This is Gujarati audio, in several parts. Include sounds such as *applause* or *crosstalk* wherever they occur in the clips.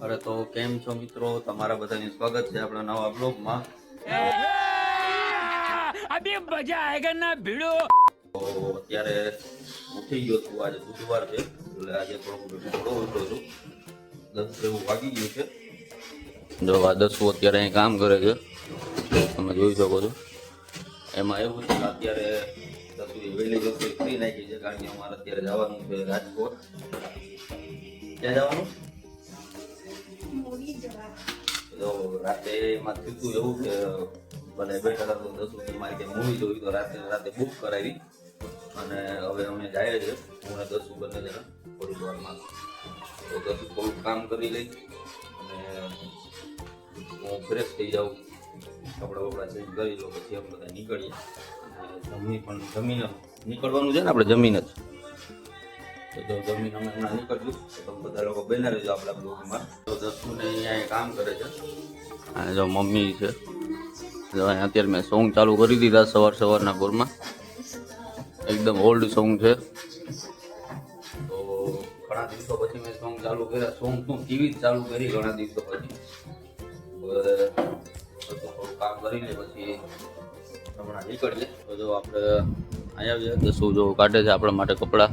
અરે તો કેમ છો મિત્રો? તમારા બધાની સ્વાગત છે આપણા નવા બ્લોગમાં. અબે મજા આયેગા ભીડો? તો અત્યારે ઉઠી ગયો છું. આજે બુધવાર છે. એટલે આજે થોડો થોડો ઉઠો છું. દસ એવું વાગી ગયું છે. જો આ દસવું અત્યારે અહીં કામ કરે છે. તમે જોઈ શકો છો. એમાં એવું છે કે અત્યારે દસવી વહેલી દસવી ફ્રી નાખી છે કારણ કે અમારે અત્યારે જવાનું છે રાજકોટ. ક્યાં જવાનું? તો રાતે એમાં થયું એવું કે ભલે બેઠા હતા તો દસ સુધી મારે કે મૂવી જોવી તો રાતે રાતે બુક કરાવી. અને હવે અમે જાય છે હું દસ બંને જણા થોડી વારમાં તો દસ થોડુંક કામ કરી લઈ અને હું ફ્રેશ થઈ જાઉં. કપડાં બપડા ચેન્જ કરી લો, પછી અમે બધા નીકળીએ. અને જમી પણ જમીને નીકળવાનું છે ને આપણે જમીન જ. જમીન અમે હમણાં નીકળશું. તો બધા લોકો બેના રહેજો આપણા બ્લોગમાં. તો દસુને અહીંયા કામ કરે છે. અને જો મમ્મી છે. અત્યારે મેં સોંગ ચાલુ કરી દીધા સવાર સવારના પૂરમાં એકદમ ઓલ્ડ સોંગ છે. તો ઘણા દિવસો પછી મેં સોંગ ચાલુ કર્યા. સોંગ તો ટીવી જ ચાલુ કરી ઘણા દિવસો પછી. થોડું કામ કરી લે પછી હમણાં નીકળીએ. તો જો આપણે અહીંયા આવીએ. દસું જો કાઢે છે આપણા માટે કપડાં.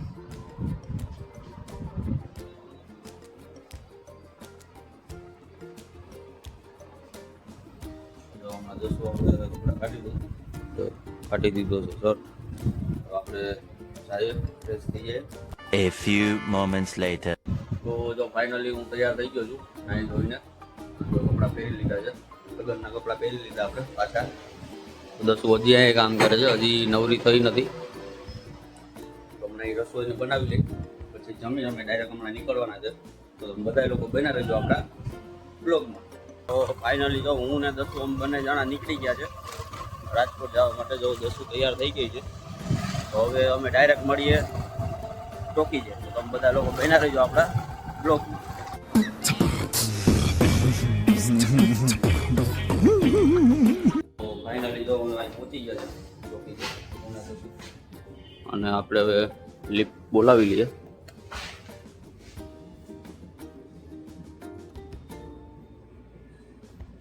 કાઢી દીધો છે સર આપણે જઈએ ફ્રેશ થઈએ. A few moments later. તો જો ફાઇનલી હું તૈયાર થઈ ગયો છું નાઈ ધોઈને. તો કપડાં પહેરી લીધા છે. લગ્નના કપડાં પહેરી લીધા આપણે પાછા. દસું હજી અહીંયા કામ કરે છે હજી નવરી થઈ નથી. તો હમણાં એ રસોઈને બનાવી લઈ પછી જમી અમે ડાયરેક્ટ હમણાં નીકળવાના છે. તો બધા લોકો બના રહેજો આપણા બ્લોગમાં તો ફાઇનલી જો હું ને દસુ અમે બંને જણા નીકળી ગયા છે. રાજકોટ જવા માટે જો દસુ તૈયાર થઈ ગઈ છે, તો હવે અમે ડાયરેક્ટ મળીએ, ટોકી છે તો તમે બધા લોકો બહેના રહીજો આપણા બ્લોક ફાઇનલી જો અમે અને આપણે હવે લિફ્ટ બોલાવી લઈએ.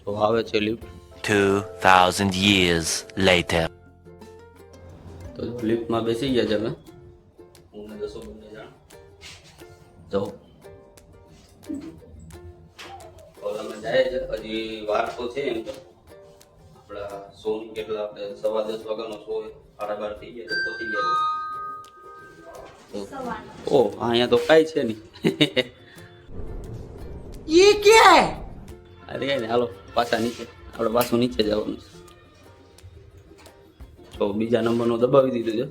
તો આવે છે લિફ્ટ. 2000 years later. તો લિફ્ટમાં બેસી ગયા છે હવે? હું ને બંને જાણ જાઓ કોલામાં જાય છે હજી વાર તો છે એમ તો. આપણા સોની કેટલા આપણે સવા દસ વાગ્યાનો શો સાડા બાર થઈ ગયા છે પહોંચી ગયા ઓ અહીંયા તો કાંઈ છે નહીં. ઈ કે? અરે હાલો પાછા નીચે આપણે પાછું નીચે જવાનું છે. તો બીજા નંબરનો દબાવી દીધું છે.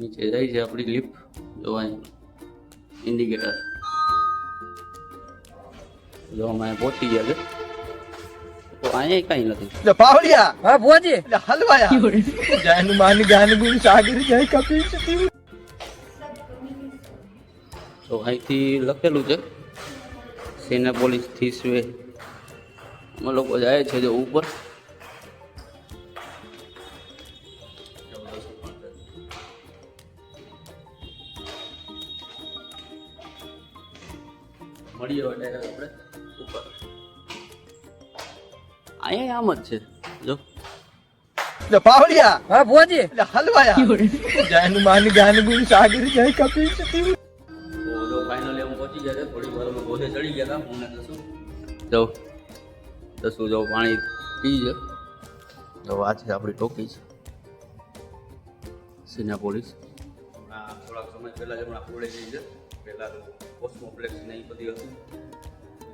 નીચે જાય છે આપણી લીપ જોવાની ઇન્ડિકેટર જો અમે પહોંચી ગયા છે. તો અહીંયા કઈ નથી. પાવડિયા પહોંચે. હલવાયા. જાનું તો અહીંથી લખેલું છે. સેનાપોલીસ થીસ વે. અમે લોકો જાય છે જો ઉપર. મળીએ આપણે અહીંયા આમ જ છે. જો. પાવડિયા. હા ભોજી એટલે *laughs* જાન માન ગાન ગુણ સાગર જય પહોંચી ગયા છે. થોડી વાર ગોધે ચડી ગયા હતા. હું ને દસુ. જો દસુ જો પાણી પી છે તો આ છે આપણી ટોકી છે. સિનેપોલિસ. હમણાં થોડાક સમય પહેલાં જ હમણાં ખોલે જઈ છે. પહેલાં તો કોસ્મોપ્લેક્સ નહીં બધી હતી.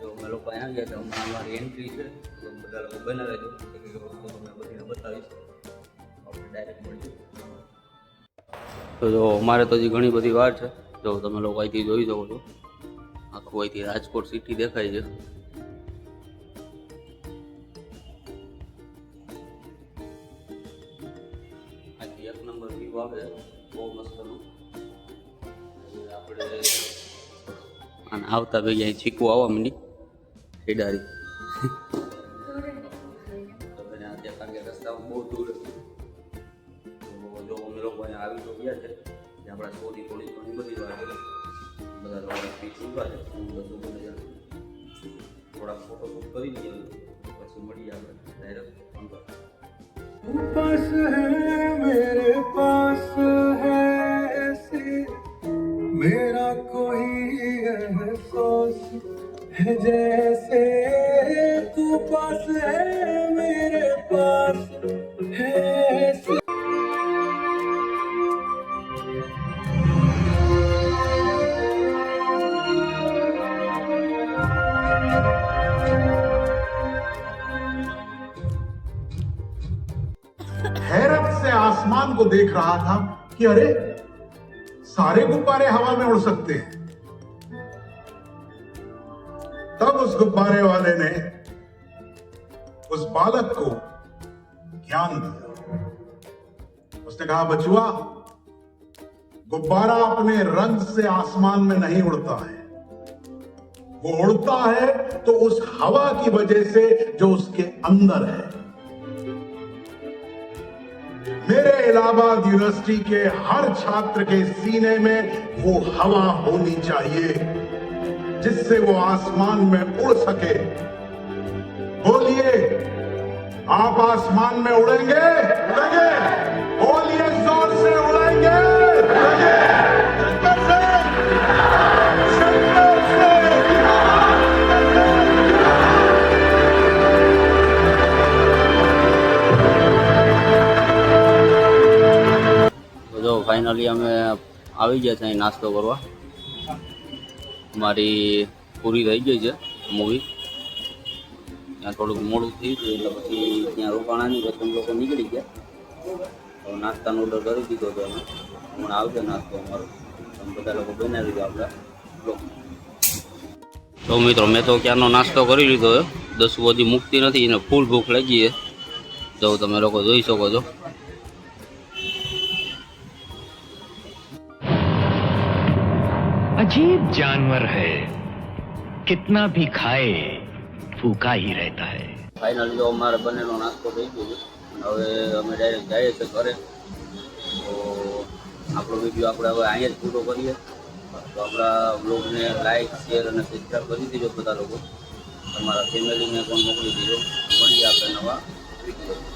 જો અમે લોકો અહીંયા ગયા હતા. હમણાં અમારી એન્ટ્રી છે. તો બધા લોકો બનાવે વસ્તુ તમને બધીને બતાવીશ. આપણે ડાયરેક્ટ મળીએ. તો જો અમારે તો હજી ઘણી બધી વાર છે. જો તમે લોકો અહીંથી જોઈ શકો છો. આખું અહીંથી રાજકોટ સિટી દેખાય છે. એક નંબર વ્યૂ આવે બહુ મસ્તનું. આપણે આવતા ભાઈ અહીં ચીકુ આવવા માંડી. ખેડારી. કારણ રસ્તામાં બહુ દૂર જો અમે લોકો અહીંયા આવી તો ગયા છે. આપણા શોની થોડી ઘણી બધી છે. બધા લોકો સ્પીચ ઉભા છે હું બધું બોલે છે થોડા ફોટો શૂટ કરી લઈએ પછી મળીએ આપણે ડાયરેક્ટ અંદર पास है मेरे पास है ऐसे मेरा कोई एहसास है जैसे तू पास है मेरे पास है को देख रहा था कि अरे, सारे गुब्बारे हवा में उड़ सकते हैं। तब उस गुब्बारे वाले ने उस बालक को ज्ञान दिया। उसने कहा बचुआ गुब्बारा अपने रंग से आसमान में नहीं उड़ता है। वो उड़ता है तो उस हवा की वजह से जो उसके अंदर है मेरे इलाहाबाद यूनिवर्सिटी के हर छात्र के सीने में वो हवा होनी चाहिए, जिससे वो आसमान में उड़ सके। बोलिए, आप आसमान में उड़ेंगे? उड़ेंगे। बोलिए, ज़ोर से उड़ेंगे ફાઇનલી અમે આવી ગયા છે અહીં નાસ્તો કરવા. મારી પૂરી થઈ ગઈ છે મૂવી ત્યાં થોડુંક મોડું થયું હતું એટલે પછી ત્યાં રોકાણાની પછી લોકો નીકળી ગયા. તો નાસ્તાનો ઓર્ડર કરી દીધો હતો અમે. હમણાં આવશે નાસ્તો અમારો. તમે બધા લોકો બનાવી દીધો આપણે તો મિત્રો મેં તો ક્યારનો નાસ્તો કરી લીધો દસ હજી મૂકતી નથી એને ફૂલ ભૂખ લાગી છે. જો તમે લોકો જોઈ શકો છો. अजीब जानवर है कितना भी खाए भूखा ही रहता है ફાઇનલી જો અમારે બંનેનો નાસ્તો થઈ ગયો છે અને હવે અમે ડાયરેક્ટ જઈએ છીએ ઘરે તો આપણો વિડીયો આપણે હવે અહીંયા જ પૂરો કરીએ તો આપણા બ્લોગને લાઈક શેર અને સબસ્ક્રાઈબ કરી દીજો બધા લોકો તમારા ફેમિલીને પણ મોકલી દીજો મળીએ આપણે નવા વિડીયો